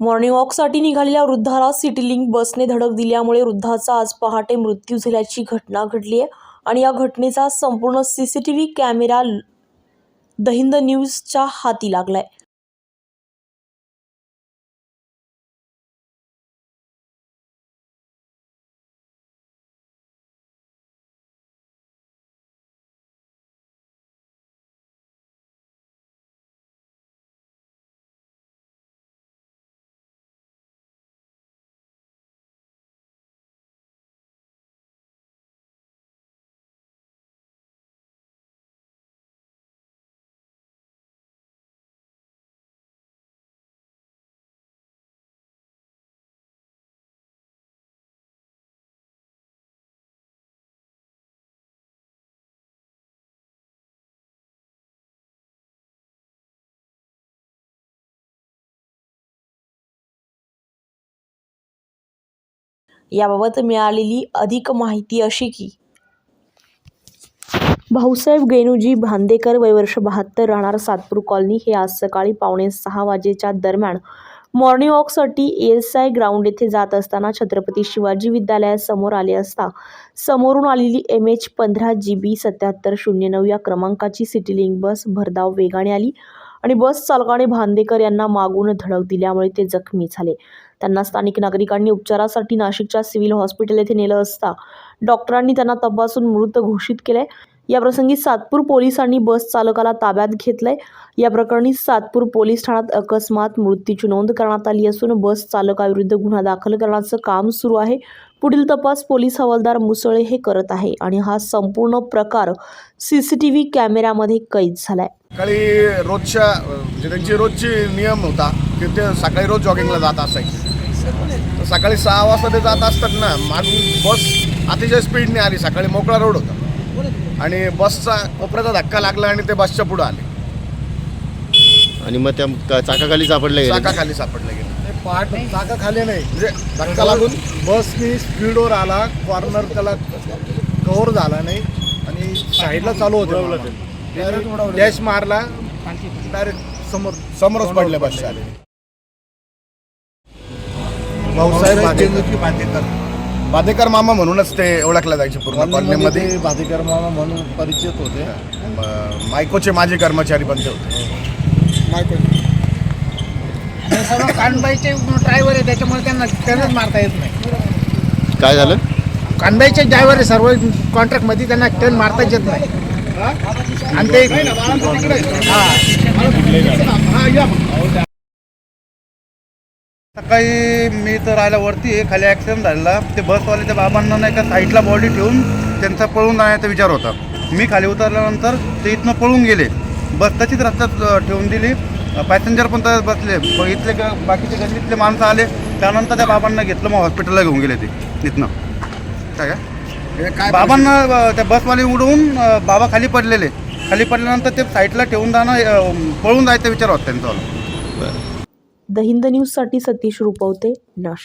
Morning वॉकसाठी निघालेल्या वृद्धाला सिटी लिंक बसने धडक दिल्यामुळे वृद्धाचा आज पहाटे मृत्यू झाल्याची घटना घडली आहे. आणि या घटनेचा संपूर्ण C C T V camera दहिंद न्यूजच्या हाती लागला आहे याबाबत मिळालेली अधिक माहिती अशी की भाऊसाहेब गेनुजी भांदेकर वयवर्ष बहात्तर राहणार सातपूर कॉलनी हे आज सकाळी पावणे सहा वाजेच्या दरम्यान मॉर्निंग वॉकसाठी एस आय ग्राउंड येथे जात असताना छत्रपती शिवाजी विद्यालयासमोर आले असता समोरून आलेली एम एच पंधरा जी बी सत्याहत्तर शून्य नऊ या क्रमांकाची सिटी लिंक बस भरधाव वेगाने आली आणि बस चालकाने भांदेकर यांना मागून धडक दिल्यामुळे ते जखमी झाले. त्यांना स्थानिक नागरिकांनी उपचारासाठी नाशिकच्या सिव्हिल हॉस्पिटल येथे नेलं असता. डॉक्टरांनी त्यांना तपासून मृत घोषित केले या प्रसंगी सातपूर पोलिसांनी बस चालकाला ताब्यात घेतलंय. या प्रकरणी सातपूर पोलीस ठाण्यात अकस्मात मृत्यूची नोंद करण्यात आली असून बस चालकाविरुद्ध गुन्हा दाखल करण्याचं काम सुरू आहे. पुढील तपास पोलीस हवालदार मुसळे हे करत आहे आणि हा संपूर्ण प्रकार सी सी टी व्ही कॅमेऱ्यामध्ये कैद झालाय. सकाळी रोजच्या म्हणजे त्यांची रोजची नियम होता की ते सकाळी रोज जॉगिंगला जात असायचे. तर सकाळी सहा वाजता ते जात असतात ना मागून बस अतिशय स्पीडने आली. सकाळी मोकळा रोड होता. आणि बसचा कोपऱ्याचा धक्का लागला आणि ते बसच्या पुढे आले. आणि मग त्या चाकाखाली सापडले गेले. चाकाखाली सापडले गेले. पाठ चाका खाली नाही. म्हणजे धक्का लागून बसनी स्पीडवर आला कॉर्नर त्याला कव्हर झाला नाही. आणि साईडला चालू होते डॅश मारला डायरेक्ट समोर समोरच पडले बसच्या आले भाऊसाहेब भांडेकर. बांदेकर बादेकर मामा म्हणूनच ते ओळखले जायचे पूर्ण कॉलनीमध्ये. ते बांदेकर मामा म्हणून परिचित होते. म- मायकोचे माजी कर्मचारी पण ते होते हे सर्व कानबाईचे ड्रायव्हर आहे त्याच्यामुळे त्यांना त्यांनाच मारता येत नाही. काय झालं? कानबाईचे ड्रायव्हर आहे सर्व कॉन्ट्रॅक्टमध्ये त्यांना टर्न मारताच येत नाही. आणि ते सकाळी मी तर राहायला वरती आहे खाली ॲक्सिडेंट झालेला. ते बसवाले त्या बाबांना नाही का साईडला बॉडी ठेवून त्यांचा पळून जाण्याचा विचार होता. मी खाली उतरल्यानंतर ते इथनं पळून गेले. बस तशीच रस्त्यात ठेवून दिली. पॅसेंजर पण तसंच बसले. मग इथले बाकीचे गल्लीतले माणसं आले. त्यानंतर त्या बाबांना घेतलं. मग हॉस्पिटलला घेऊन गेले ते इथनं. काय काय बाबांना त्या बसवाले उडवून बाबा खाली पडलेले. खाली पडल्यानंतर ते साईडला ठेवून जाणं पळून जायचा विचार होता त्यांचा. द हिंद न्यूजसाठी सतीश रुपवते नाशिक.